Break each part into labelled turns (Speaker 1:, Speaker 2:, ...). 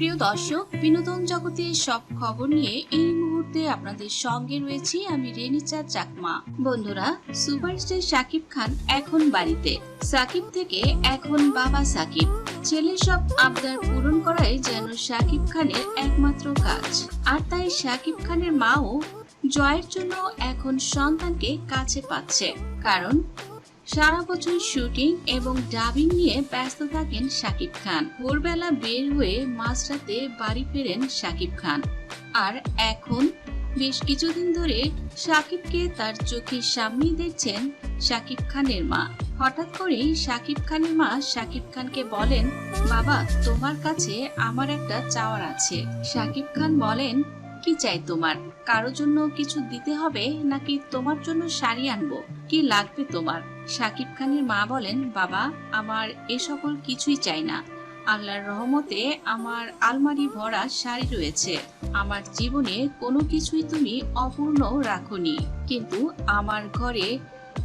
Speaker 1: প্রিয় দর্শক, বিনোদন জগতের সব খবর নিয়ে এই মুহূর্তে আপনাদের সঙ্গে রয়েছি আমি রেনিচা চাকমা। বন্ধুরা, সুপারস্টার শাকিব খান এখন বাড়িতে। সাকিব থেকে এখন বাবা সাকিব। ছেলের সব আবদার পূরণ করাই যেন শাকিব খানের একমাত্র কাজ। আর তাই শাকিব খানের মাও জয়ের জন্য এখন সন্তানকে কাছে পাচ্ছে। কারণ সারা বছর শুটিং এবং ডাবিং নিয়ে ব্যস্ত থাকেন শাকিব খান। ভোরবেলা বের হয়ে মাঝরাতে বাড়ি ফেরেন শাকিব খান। আর এখন বেশ কিছুদিন ধরে শাকিবকে তার চোখের সামনেই দেখছেন শাকিব খানের মা। হঠাৎ করেই শাকিব খানের মা শাকিব খানকে বলেন, বাবা, তোমার কাছে আমার একটা চাওয়ার আছে। শাকিব খান বলেন কি চাই তোমার? কারও জন্য কিছু দিতে হবে নাকি তোমার জন্য শাড়ি আনব? কি লাগবে তোমার? সাকিব খানের মা বলেন, বাবা, আমার এ সকল কিছুই চাই না। আল্লাহর রহমতে আমার আলমারি ভরা শাড়ি রয়েছে। আমার জীবনে কোনো কিছুই তুমি অপূর্ণ রাখনি। কিন্তু আমার ঘরে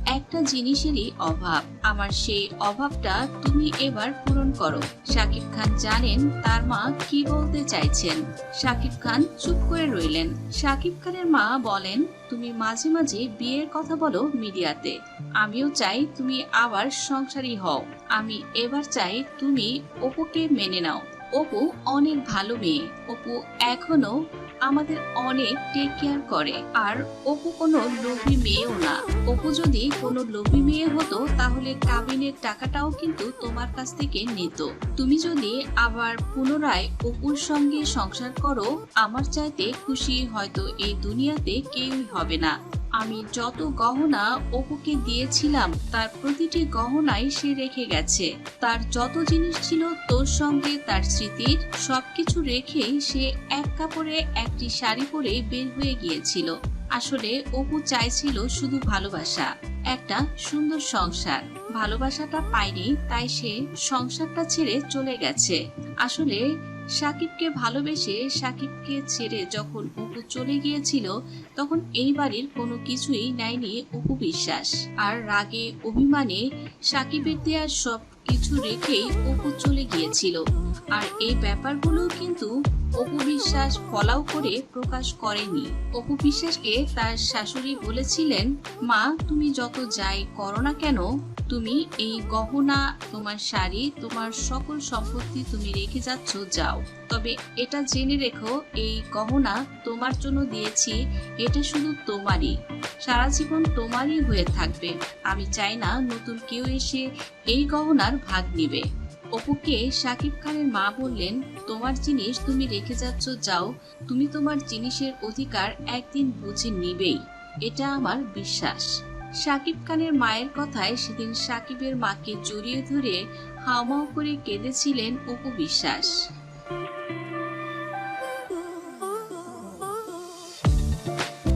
Speaker 1: একটা জিনিসেরই অভাব। আমার সেই অভাবটা তুমি এবার পূরণ করো। শাকিব খান জানেন তার মা কি বলতে চাইছেন। শাকিব খান চুপ করে রইলেন। শাকিব খানের মা বলেন, তুমি মাঝে মাঝে বিয়ের কথা বলো মিডিয়াতে। আমিও চাই তুমি আবার সংসারী হও। আমি এবার চাই তুমি অপুকে মেনে নাও। অপু অনেক ভালো মেয়ে। অপু এখনও আমাদের অনেক টেক কেয়ার করে। আর অপু কোনো লোভী মেয়েও না। অপু যদি কোনো লোভী মেয়ে হতো, তাহলে কাবিনের টাকাটাও কিন্তু তোমার কাছ থেকে নিত। তুমি যদি আবার পুনরায় অপুর সঙ্গে সংসার করো, আমার চাইতে খুশি হয়তো এই দুনিয়াতে কেউই হবে না। আমি যত গহনা অপুকে দিয়েছিলাম, তার প্রতিটি গহনাই সে রেখে গেছে। তার যত জিনিস ছিল তোর সঙ্গে, তার স্মৃতির সবকিছু রেখেই সে এক কাপড়ে একটি শাড়ি পরে বের হয়ে গিয়েছিল। আসলে অপু চাইছিল শুধু ভালোবাসা, একটা সুন্দর সংসার। ভালোবাসাটা পায়নি, তাই সে সংসারটা ছেড়ে চলে গেছে। আসলে সাকিবকে ভালোবেসে সাকিবকে ছেড়ে যখন অপু চলে গিয়েছিল, তখন এই বাড়ির কোনো কিছুই নেয়নি অপু বিশ্বাস। আর রাগে, অভিমানে সাকিবের দেওয়ার সব কিছু রেখেই অপু চলে গিয়েছিল। আর এই ব্যাপারগুলো কিন্তু অপু বিশ্বাস ফলাও করে প্রকাশ করেনি। অপু বিশ্বাসকে তার শাশুড়ি বলেছিলেন, মা, তুমি যত যাই করো না কেন, তুমি এই গহনা, তোমার শাড়ি, তোমার সকল সম্পত্তি তুমি রেখে যাচ্ছ, যাও। তবে এটা জেনে রেখো, এই গহনা তোমার জন্য দিয়েছি, এটা শুধু তোমারই। সারা জীবন তোমারই হয়ে থাকবে। আমি চাই না নতুন কেউ এসে এই গহনার ভাগ নিবে। অপুকে সাকিব খানের মা বললেন, তোমার জিনিস তুমি রেখে যাচ্ছ, যাও। তুমি তোমার জিনিসের অধিকার একদিন বুঝে নিবেই। এটা আমার বিশ্বাস। সাকিব খানের মায়ের কথায় সেদিন সাকিবের মাকে জড়িয়ে ধরে হাওমাও করে কেঁদেছিলেন অপু বিশ্বাস।